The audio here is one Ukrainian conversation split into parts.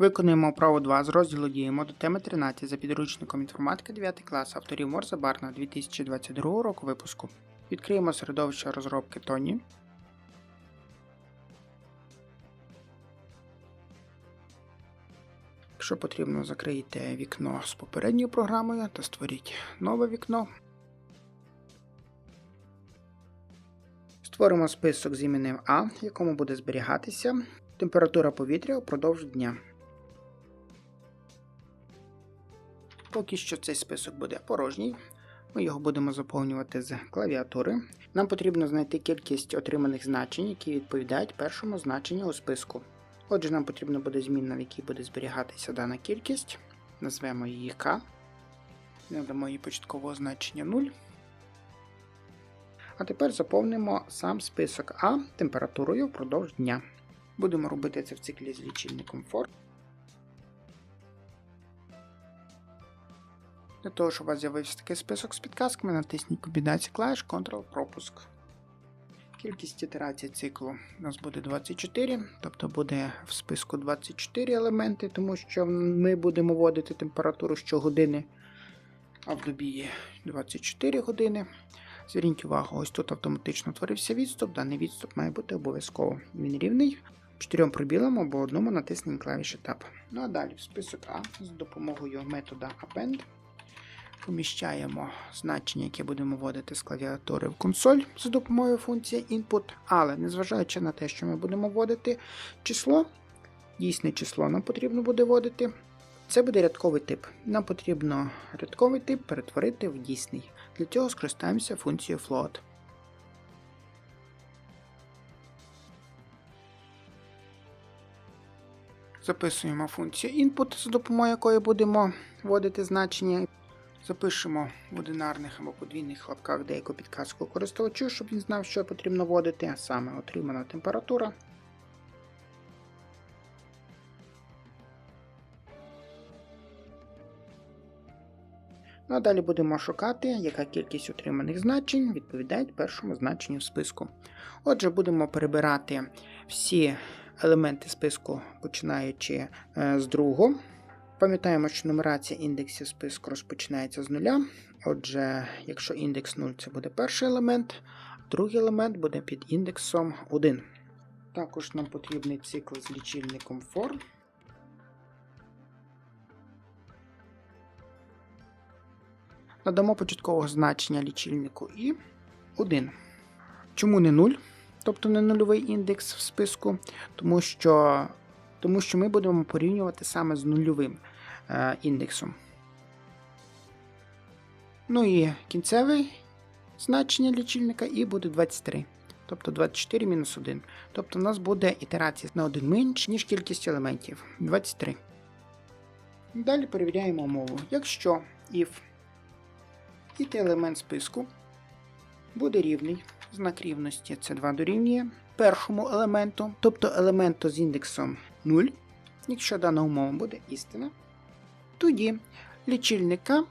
Виконуємо вправу 2 з розділу діємо до теми 13 за підручником інформатика 9 клас авторів Морза Барна 2022 року випуску. Відкриємо середовище розробки Тоні. Якщо потрібно, закрийте вікно з попередньою програмою та створіть нове вікно. Створимо список з іменем А, в якому буде зберігатися температура повітря упродовж дня. Поки що цей список буде порожній. Ми його будемо заповнювати з клавіатури. Нам потрібно знайти кількість отриманих значень, які відповідають першому значенню у списку. Отже, нам потрібна буде змінна, в якій буде зберігатися дана кількість. Назвемо її К. Надамо їй початкового значення 0. А тепер заповнимо сам список А температурою впродовж дня. Будемо робити це в циклі з лічильником for. Для того, щоб у вас з'явився такий список з підказками, натисніть комбінацію клавіш Ctrl-пропуск. Кількість ітерацій циклу у нас буде 24, тобто буде в списку 24 елементи, тому що ми будемо вводити температуру щогодини, а в добі є 24 години. Зверніть увагу, ось тут автоматично утворився відступ, даний відступ має бути обов'язково. Він рівний. Чотирьом пробілам або одному натиснемо клавіші Tab. Ну а далі в список А з допомогою метода Append поміщаємо значення, яке будемо вводити з клавіатури в консоль за допомогою функції Input, але незважаючи на те, що ми будемо вводити число, дійсне число нам потрібно буде вводити. Це буде рядковий тип. Нам потрібно рядковий тип перетворити в дійсний. Для цього скористаємося функцією float. Записуємо функцію input, за допомогою якої будемо вводити значення. Запишемо в одинарних або подвійних лапках деяку підказку користувачу, щоб він знав, що потрібно вводити, а саме отримана температура. Ну а далі будемо шукати, яка кількість отриманих значень відповідає першому значенню в списку. Отже, будемо перебирати всі елементи списку, починаючи е, з другого. Пам'ятаємо, що нумерація індексів списку розпочинається з нуля. Отже, якщо індекс 0 це буде перший елемент, другий елемент буде під індексом 1. Також нам потрібний цикл з лічильником for. Надамо початкового значення лічильнику і 1. Чому не 0? Тобто не нульовий індекс в списку, тому що тому що ми будемо порівнювати саме з нульовим індексом. Ну і кінцеве значення лічильника і буде 23. Тобто 24 мінус 1. Тобто у нас буде ітерація на 1 менш, ніж кількість елементів 23. Далі перевіряємо умову. Якщо if і елемент списку буде рівний, знак рівності це 2 дорівнює першому елементу, тобто елементу з індексом 0, якщо дана умова буде істина, тоді лічильника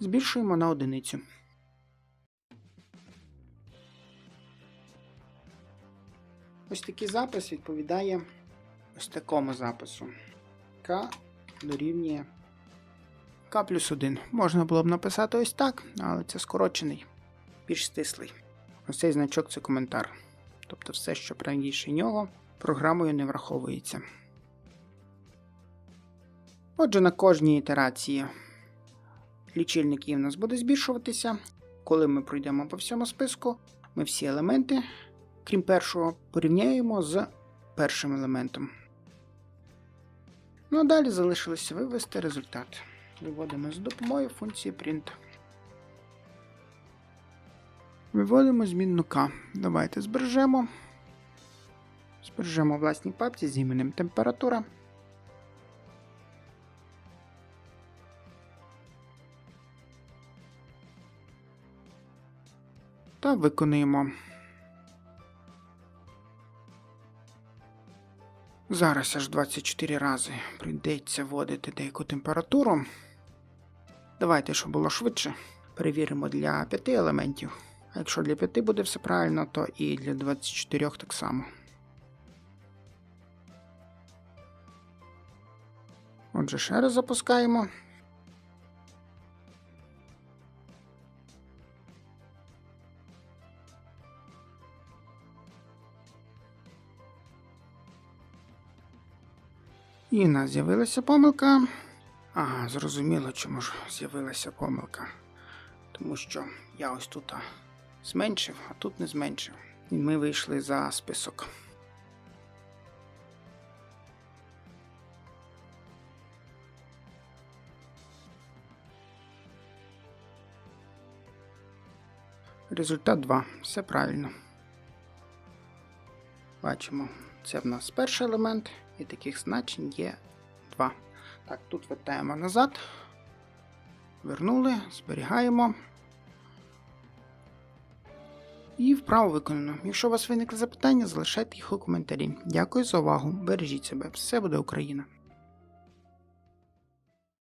збільшуємо на одиницю. Ось такий запис відповідає ось такому запису. К дорівнює К плюс 1. Можна було б написати ось так, але це скорочений, більш стислий. Ось цей значок це коментар. Тобто все, що правіше нього, програмою не враховується. Отже, на кожній ітерації лічильник і в нас буде збільшуватися. Коли ми пройдемо по всьому списку, ми всі елементи, крім першого, порівняємо з першим елементом. Ну а далі залишилося вивести результат. Виводимо з допомогою функції print. Виводимо змінну К. Давайте збережемо. Збережемо в власній папці з іменем температура. Та виконуємо. Зараз аж 24 рази прийдеться вводити деяку температуру. Давайте, щоб було швидше, перевіримо для 5 елементів. А якщо для 5 буде все правильно, то і для 24 так само. Отже, ще раз запускаємо. І в нас з'явилася помилка. Ага, зрозуміло, чому ж з'явилася помилка. Тому що я ось тут зменшив, а тут не зменшив. І ми вийшли за список. Результат 2. Все правильно. Бачимо, це в нас перший елемент, і таких значень є 2. Так, тут вертаємо назад. Вернули, зберігаємо. І вправо виконано. Якщо у вас виникли запитання, залишайте їх у коментарі. Дякую за увагу. Бережіть себе. Все буде Україна!